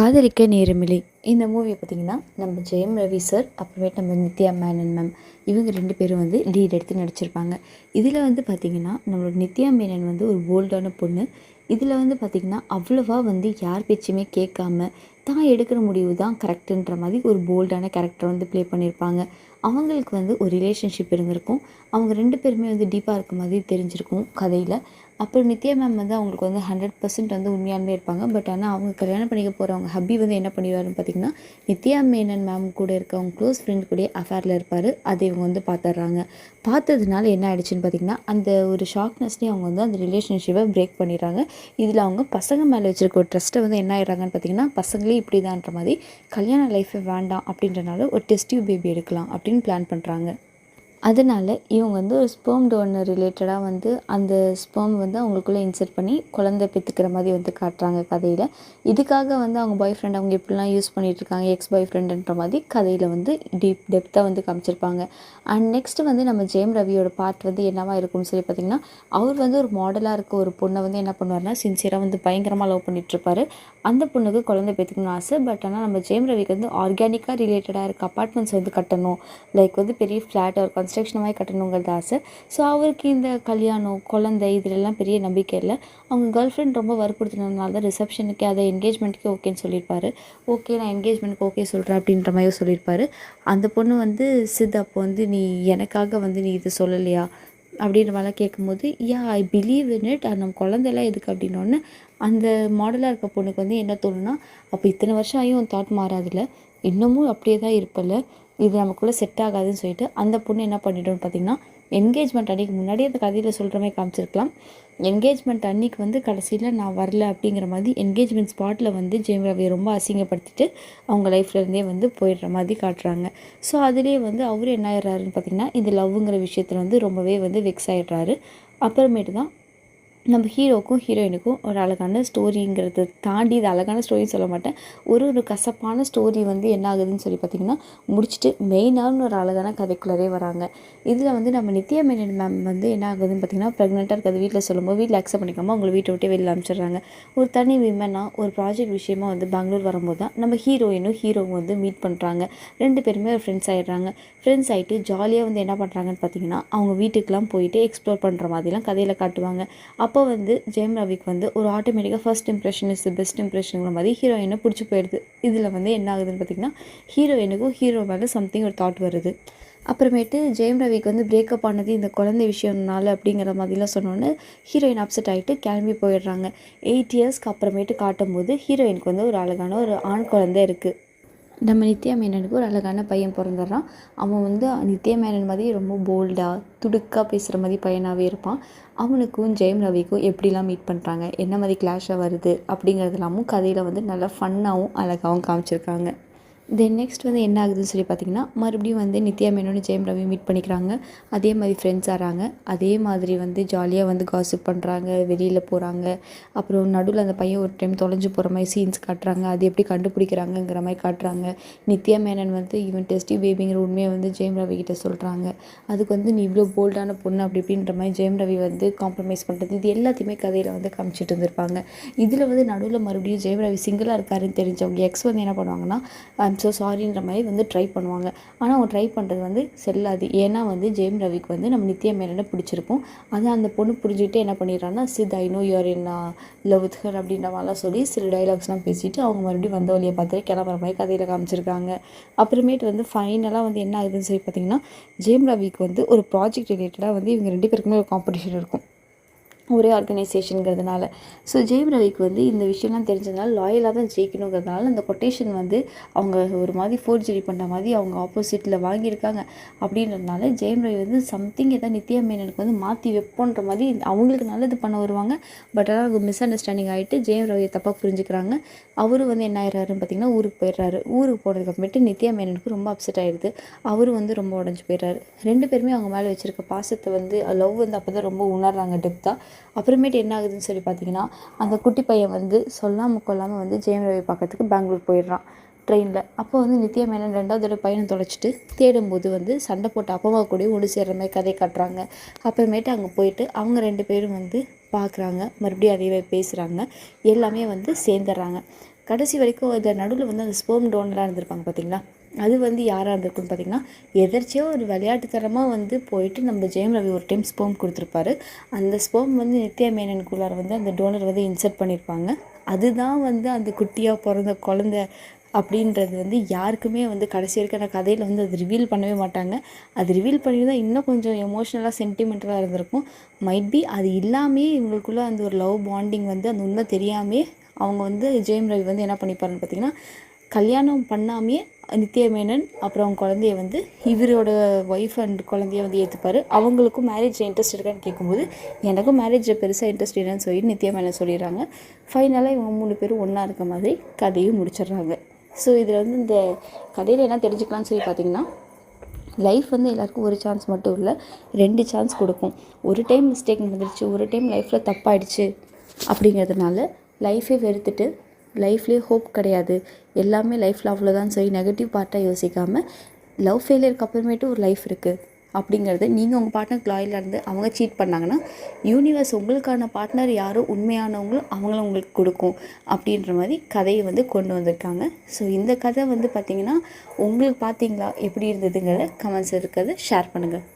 காதலிக்க நேரமில்லை. இந்த மூவியை பார்த்திங்கன்னா நம்ம ஜெயம் ரவி சார் அப்புறமேட்டு நம்ம நித்யா மேனன் மேம் இவங்க ரெண்டு பேரும் வந்து லீட் எடுத்து நடிச்சிருப்பாங்க. இதில் வந்து பார்த்திங்கன்னா நம்மளோட நித்யா மேனன் வந்து ஒரு போல்டான பொண்ணு. இதில் வந்து பார்த்திங்கன்னா அவ்வளோவா வந்து யார் பேச்சுமே கேட்காம தான் எடுக்கிற முடிவு தான் கரெக்டுன்ற மாதிரி ஒரு போல்டான கேரக்டர் வந்து ப்ளே பண்ணியிருப்பாங்க அவங்களுக்கு வந்து ஒரு ரிலேஷன்ஷிப் இருந்திருக்கும். அவங்க ரெண்டு பேருமே வந்து டீப்பாக இருக்க மாதிரி தெரிஞ்சிருக்கும் கதையில். அப்புறம் நித்யா மேம் வந்து அவங்களுக்கு வந்து ஹண்ட்ரட் பர்சன்ட் வந்து உண்மையாலுமே இருப்பாங்க. பட் ஆனால் அவங்க கல்யாணம் பண்ணிக்க போகிறவங்க ஹப்பி வந்து என்ன பண்ணிடுவாருன்னு பார்த்தீங்கன்னா நித்யா மேனன் மேம் கூட இருக்க அவங்க க்ளோஸ் ஃப்ரெண்ட் கூட அஃபேரில் இருப்பார். அதை இவங்க வந்து பார்த்துட்றாங்க பார்த்ததுனால என்ன ஆயிடுச்சுன்னு பார்த்தீங்கன்னா அந்த ஒரு ஷாக்னஸ்லேயே அவங்க வந்து அந்த ரிலேஷன்ஷிப்பை பிரேக் பண்ணிடுறாங்க. இதில் அவங்க பசங்க மேலே வச்சுருக்க ஒரு ட்ரஸ்ட்டை வந்து என்ன ஆயிடுறாங்கன்னு பார்த்தீங்கன்னா பசங்களே இப்படி தான்ற மாதிரி கல்யாண லைஃபே வேண்டாம் அப்படின்றனால ஒரு டெஸ்டியூ பேபி எடுக்கலாம் அப்படின்னு பிளான் பண்ணுறாங்க அதனால் இவங்க வந்து ஒரு ஸ்பெர்ம் டோனர் ரிலேட்டடாக வந்து அந்த ஸ்பெர்ம் வந்து அவங்களுக்குள்ளே இன்சர்ட் பண்ணி குழந்தை பெற்றுக்கிற மாதிரி வந்து காட்டுறாங்க கதையில். இதுக்காக வந்து அவங்க பாய் ஃப்ரெண்ட் அவங்க எப்படிலாம் யூஸ் பண்ணிகிட்டு இருக்காங்க எக்ஸ் பாய் ஃப்ரெண்டுன்ற மாதிரி கதையில் வந்து டீப் டெப்த்தாக வந்து காமிச்சிருப்பாங்க. அண்ட் நெக்ஸ்ட்டு வந்து நம்ம ஜெயம் ரவியோட பார்ட் வந்து என்னவா இருக்கும்னு சொல்லி பார்த்திங்கன்னா அவர் வந்து ஒரு மாடலாக இருக்க ஒரு பொண்ணை வந்து என்ன பண்ணுவார்னா சின்சியராக வந்து பயங்கரமாக லவ் பண்ணிகிட்ருப்பாரு அந்த பொண்ணுக்கு குழந்தை பெற்றுக்கணும்னு ஆசை பட் ஆனால் நம்ம ஜெயம் ரவிக்கு வந்து ஆர்கானிக்காக ரிலேட்டடாக இருக்க அப்பார்ட்மெண்ட்ஸ் வந்து கட்டணும். லைக் வந்து பெரிய ஃப்ளாட்டாக இருக்கும் கன்ஸ்ட்ரக்ஷனமாக கட்டணுங்கிறது ஆசை. ஸோ அவருக்கு இந்த கல்யாணம் குழந்தை இதிலெல்லாம் பெரிய நம்பிக்கை இல்லை. அவங்க கேர்ள் ஃப்ரெண்ட் ரொம்ப வற்புறுத்தினதுனால தான் ரிசப்ஷனுக்கு அதை என்கேஜ்மெண்ட்டுக்கு ஓகேன்னு சொல்லியிருப்பாரு. ஓகே நான் என்கேஜ்மெண்ட்டுக்கு ஓகே சொல்கிறேன் அப்படின்ற மாதிரி சொல்லியிருப்பாரு. அந்த பொண்ணு வந்து சித் அப்போ வந்து நீ எனக்காக வந்து நீ இது சொல்லலையா? அப்படின்ற மாதிரிலாம் கேட்கும்போது யா ஐ பிலீவ் இன் இட் நம்ம குழந்தைலாம் எதுக்கு? அப்படின்னோடனே அந்த மாடலாக இருக்க பொண்ணுக்கு வந்து என்ன தோணுன்னா அப்போ இத்தனை வருஷம் ஆகியும் தாட் மாறாதில்ல. இன்னமும் அப்படியே தான் இருப்பல இது நமக்குள்ளே செட் ஆகாதுன்னு சொல்லிட்டு அந்த பொண்ணு என்ன பண்ணிட்டோம்னு பார்த்தீங்கன்னா என்கேஜ்மெண்ட் அன்றைக்கி முன்னாடியே அந்த கதையில் சொல்கிற மாதிரி காமிச்சிருக்கலாம். என்கேஜ்மெண்ட் அன்னைக்கு வந்து கடைசியில் நான் வரல அப்படிங்கிற மாதிரி என்கேஜ்மெண்ட் ஸ்பாட்டில் வந்து ஜெயம் ரவியை ரொம்ப அசிங்கப்படுத்திட்டு அவங்க லைஃப்லேருந்தே வந்து போயிடுற மாதிரி காட்டுறாங்க. ஸோ அதுலேயே வந்து அவர் என்ன ஆயிடுறாருன்னு பார்த்தீங்கன்னா இந்த லவ்ங்கிற விஷயத்தில் வந்து ரொம்பவே வந்து வெக்ஸ் ஆகிடுறாரு அப்புறமேட்டு தான் நம்ம ஹீரோக்கும் ஹீரோயினுக்கும் ஒரு அழகான ஸ்டோரிங்கிறது தாண்டி இது அழகான ஸ்டோரின்னு சொல்ல மாட்டேன். ஒரு ஒரு கசப்பான ஸ்டோரி வந்து என்ன ஆகுதுன்னு சொல்லி பார்த்திங்கன்னா முடிச்சுட்டு மெயினான ஒரு அழகான கதைக்குள்ளரே வராங்க. இதில் வந்து நம்ம நித்யா மேனன் மேம் வந்து என்ன ஆகுதுன்னு பார்த்திங்கன்னா ப்ரெக்னெண்ட்டாக இருக்கிறது வீட்டில் சொல்லும்போது வீட்டில் அக்செப்ட் பண்ணிக்காமல் அவங்களை வீட்டை விட்டு வெளியில் அனுப்பிச்சிடுறாங்க. ஒரு தனி விமனாக ஒரு ப்ராஜெக்ட் விஷயமா வந்து பெங்களூர் வரும்போது தான் நம்ம ஹீரோயினும் ஹீரோவும் வந்து மீட் பண்ணுறாங்க ரெண்டு பேருமே ஒரு ஃப்ரெண்ட்ஸ் ஆகிடுறாங்க ஃப்ரெண்ட்ஸ் ஆகிட்டு ஜாலியாக வந்து என்ன பண்ணுறாங்கன்னு பார்த்தீங்கன்னா அவங்க வீட்டுக்கெலாம் போயிட்டு எக்ஸ்ப்ளோர் பண்ணுற மாதிரிலாம் கதையில் காட்டுவாங்க. அப்போ வந்து ஜெயம் ரவிக்கு வந்து ஒரு ஆட்டோமேட்டிக்காக first impression is the best இம்ப்ரெஷனுங்கிற மாதிரி ஹீரோயினை பிடிச்சி போயிடுது. இதில் வந்து என்ன ஆகுதுன்னு பார்த்திங்கன்னா ஹீரோயினுக்கும் ஹீரோ மேலே சம்திங் ஒரு தாட் வருது. அப்புறமேட்டு ஜெயம் ரவிக்கு வந்து பிரேக்கப் ஆனது இந்த குழந்தை விஷயம்னால அப்படிங்கிற மாதிரிலாம் சொன்னோன்னே ஹீரோயின் அப்செட் ஆகிட்டு கிளம்பி போயிடுறாங்க. எயிட் இயர்ஸ்க்கு அப்புறமேட்டு காட்டும்போது ஹீரோயினுக்கு வந்து ஒரு அழகான ஒரு ஆண் குழந்தை இருக்குது நம்ம நித்யா மேனனுக்கு ஒரு அழகான பையன் பிறந்துடுறான். அவன் வந்து நித்யா மேனன் மாதிரி ரொம்ப போல்டாக துடுக்காக பேசுகிற மாதிரி பையனாகவே இருப்பான். அவனுக்கும் ஜெயம் ரவிக்கும் எப்படிலாம் மீட் பண்ணுறாங்க என்ன மாதிரி கிளாஷாக வருது அப்படிங்கிறதெல்லாமும் கதையில் வந்து நல்லா ஃபன்னாகவும் அழகாகவும் காமிச்சிருக்காங்க. தென் நெக்ஸ்ட் வந்து என்ன ஆகுதுன்னு சொல்லி பார்த்தீங்கன்னா மறுபடியும் வந்து நித்யா மேனோன்னு ஜெயம் ரவி மீட் பண்ணிக்கிறாங்க. அதே மாதிரி ஃப்ரெண்ட்ஸ் ஆகிறாங்க அதே மாதிரி வந்து ஜாலியாக வந்து காசிப் பண்ணுறாங்க வெளியில் போகிறாங்க அப்புறம் நடுவில் அந்த பையன் ஒரு டைம் தொலைஞ்சு போகிற மாதிரி சீன்ஸ் காட்டுறாங்க. அது எப்படி கண்டுபிடிக்கிறாங்கங்கிற மாதிரி காட்டுறாங்க. நித்யா மேனன் வந்து ஈவன் டெஸ்டி பேபிங்கிற உண்மையை வந்து ஜெயம் ரவி கிட்ட சொல்கிறாங்க அதுக்கு வந்து நீ இவ்வளோ போல்டான பொண்ணு அப்படி இப்படின்ற மாதிரி ஜெயம் ரவி வந்து காம்ப்ரமைஸ் பண்ணுறது இது எல்லாத்தையுமே கதையில் வந்து காமிச்சிட்டு இருந்திருப்பாங்க. இதில் வந்து நடுவில் மறுபடியும் ஜெயம் ரவி சிங்கிளாக இருக்காருன்னு தெரிஞ்சவங்க எக்ஸ் வந்து என்ன பண்ணுவாங்கன்னா ஸோ சாரின்ற மாதிரி வந்து ட்ரை பண்ணுவாங்க. ஆனால் அவங்க ட்ரை பண்ணுறது வந்து செல்லாது. ஏன்னா வந்து ஜெயம் ரவிக்கு வந்து நம்ம நித்யா மேலே பிடிச்சிருக்கும் அதை அந்த பொண்ணு புரிஞ்சுக்கிட்டு என்ன பண்ணிடுறாங்கன்னா சித் ஐ நோ யுவர் என்ன லவ் வித் ஹர் அப்படின்ற மாதிரிலாம் சொல்லி சில டைலாக்ஸ்லாம் பேசிட்டு அவங்க மறுபடியும் வந்த வழியை பார்த்துட்டு கிளம்புற மாதிரி கதையில் காமிச்சிருக்காங்க. அப்புறமேட்டு வந்து ஃபைனலாக வந்து என்ன ஆகுதுன்னு சொல்லி பார்த்தீங்கன்னா ஜெயம் ரவிக்கு வந்து ஒரு ப்ராஜெக்ட் ரிலேட்டடாக வந்து இவங்க ரெண்டு பேருக்குமே ஒரு காம்படிஷன் இருக்கும். ஒரே ஆர்கனைசேஷனுங்கிறதுனால ஸோ ஜெயம் ரவிக்கு வந்து இந்த விஷயம்லாம் தெரிஞ்சதுனால லாயலாக தான் ஜெயிக்கணுங்கிறதுனால அந்த கொட்டேஷன் வந்து அவங்க ஒரு மாதிரி ஃபோர்ஜரி பண்ண மாதிரி அவங்க ஆப்போசிட்டில் வாங்கியிருக்காங்க. அப்படின்றதுனால ஜெயம் ரவி வந்து சம்திங் எதாவது நித்யா மேனனுக்கு வந்து மாற்றி வைப்போன்ற மாதிரி அவங்களுக்கு நல்லது பண்ண வருவாங்க. பட் ஆனால் அவங்க மிஸ் அண்டர்ஸ்டாண்டிங் ஆகிட்டு ஜெயம் ரவியை தப்பாக புரிஞ்சுக்கிறாங்க. அவரும் வந்து என்ன ஆயிடுறாருன்னு பார்த்தீங்கன்னா ஊருக்கு போயிடுறாரு. ஊருக்கு போனதுக்கப்புறமேட்டு நித்யா மேனனுக்கு ரொம்ப அப்செட் ஆகிடுது அவரும் வந்து ரொம்ப உடஞ்சி போயிடுறாரு. ரெண்டு பேருமே அவங்க மேலே வச்சுருக்க பாசத்தை வந்து லவ் வந்து அப்போ தான் ரொம்ப உணர்றாங்க டெப்த்தாக அப்புறமேட்டு என்ன ஆகுதுன்னு சொல்லி பார்த்தீங்கன்னா அந்த குட்டி பையன் வந்து சொல்லாமல் கொள்ளாமல் வந்து ஜெயம் ரவி பார்க்கறதுக்கு பெங்களூர் போயிடுறான் ட்ரெயினில் அப்போ வந்து நித்யா மேனன் ரெண்டாவது தடவை பையனை தொலைச்சிட்டு தேடும்போது வந்து சண்டை போட்டு அப்பா கூட ஒன்று சேர்ற மாதிரி கதை காட்டுறாங்க. அப்புறமேட்டு அங்கே போயிட்டு அவங்க ரெண்டு பேரும் வந்து பார்க்குறாங்க. மறுபடியும் அதே பேசுகிறாங்க எல்லாமே வந்து சேர்ந்துடுறாங்க. கடைசி வரைக்கும் இந்த நடுவில் வந்து அந்த ஸ்போம் டோனராக இருந்திருப்பாங்க பார்த்தீங்களா? அது வந்து யாராக இருந்திருக்குன்னு பார்த்தீங்கன்னா எதர்ச்சியாக ஒரு விளையாட்டுத்தனமாக வந்து போயிட்டு நம்ம ஜெயம் ரவி ஒரு டைம் ஸ்போம் கொடுத்துருப்பாரு. அந்த ஸ்போம் வந்து நித்யா மேனனுக்குள்ளார வந்து அந்த டோனர் வந்து இன்சர்ட் பண்ணியிருப்பாங்க அதுதான் வந்து அந்த குட்டியாக பிறந்த குழந்த அப்படின்றது வந்து யாருக்குமே வந்து கடைசி வரைக்கும் அந்த கதையில் வந்து அது ரிவீல் பண்ணவே மாட்டாங்க. அது ரிவீல் பண்ணியிருந்தால் இன்னும் கொஞ்சம் எமோஷ்னலாக சென்டிமெண்டலாக இருந்திருக்கும். மைட் பி அது இல்லாமே இவங்களுக்குள்ள அந்த ஒரு லவ் பாண்டிங் வந்து அந்த உண்மை தெரியாமே அவங்க வந்து ஜெயம் ரவி வந்து என்ன பண்ணிப்பாருன்னு பார்த்தீங்கன்னா கல்யாணம் பண்ணாமே நித்யா மேனன் அப்புறம் அவங்க குழந்தைய வந்து இவரோட ஒய்ஃப் அண்ட் குழந்தைய வந்து ஏற்றுப்பார் அவங்களுக்கும் மேரேஜ் இன்ட்ரெஸ்ட் இருக்கான்னு கேட்கும்போது எனக்கும் மேரேஜில் பெருசாக இன்ட்ரெஸ்ட் இல்லைன்னு சொல்லி நித்யா மேனன் சொல்லிடுறாங்க. ஃபைனலாக இவங்க மூணு பேரும் ஒன்றா இருக்க மாதிரி கதையும் முடிச்சிடுறாங்க. ஸோ இதில் வந்து இந்த கதையில் என்ன தெரிஞ்சுக்கலாம்னு சொல்லி பார்த்தீங்கன்னா லைஃப் வந்து எல்லாருக்கும் ஒரு சான்ஸ் மட்டும் இல்லை ரெண்டு சான்ஸ் கொடுக்கும். ஒரு டைம் மிஸ்டேக் நடந்துருச்சு ஒரு டைம் லைஃப்பில் தப்பாயிடுச்சு அப்படிங்கிறதுனால லைஃபே வெறுத்துட்டு லைஃப்லேயே ஹோப் கிடையாது. எல்லாமே லைஃப்பில் அவ்வளோதான் சொல்லி நெகட்டிவ் பார்ட்டாக யோசிக்காமல் லவ் ஃபெயிலியருக்கு அப்புறமேட்டு ஒரு லைஃப் இருக்குது அப்படிங்கிறது நீங்கள் உங்கள் பார்ட்னருக்கு லாயலாக இருந்து அவங்க சீட் பண்ணாங்கன்னா யூனிவர்ஸ் உங்களுக்கான பார்ட்னர் யாரோ உண்மையானவங்களும் அவங்கள உங்களுக்கு கொடுக்கும். அப்படின்ற மாதிரி கதையை வந்து கொண்டு வந்திருக்காங்க. ஸோ இந்த கதை வந்து பார்த்திங்கன்னா உங்களுக்கு பார்த்தீங்களா எப்படி இருந்ததுங்கிறத கமெண்ட்ஸ் இருக்கிறத ஷேர் பண்ணுங்கள்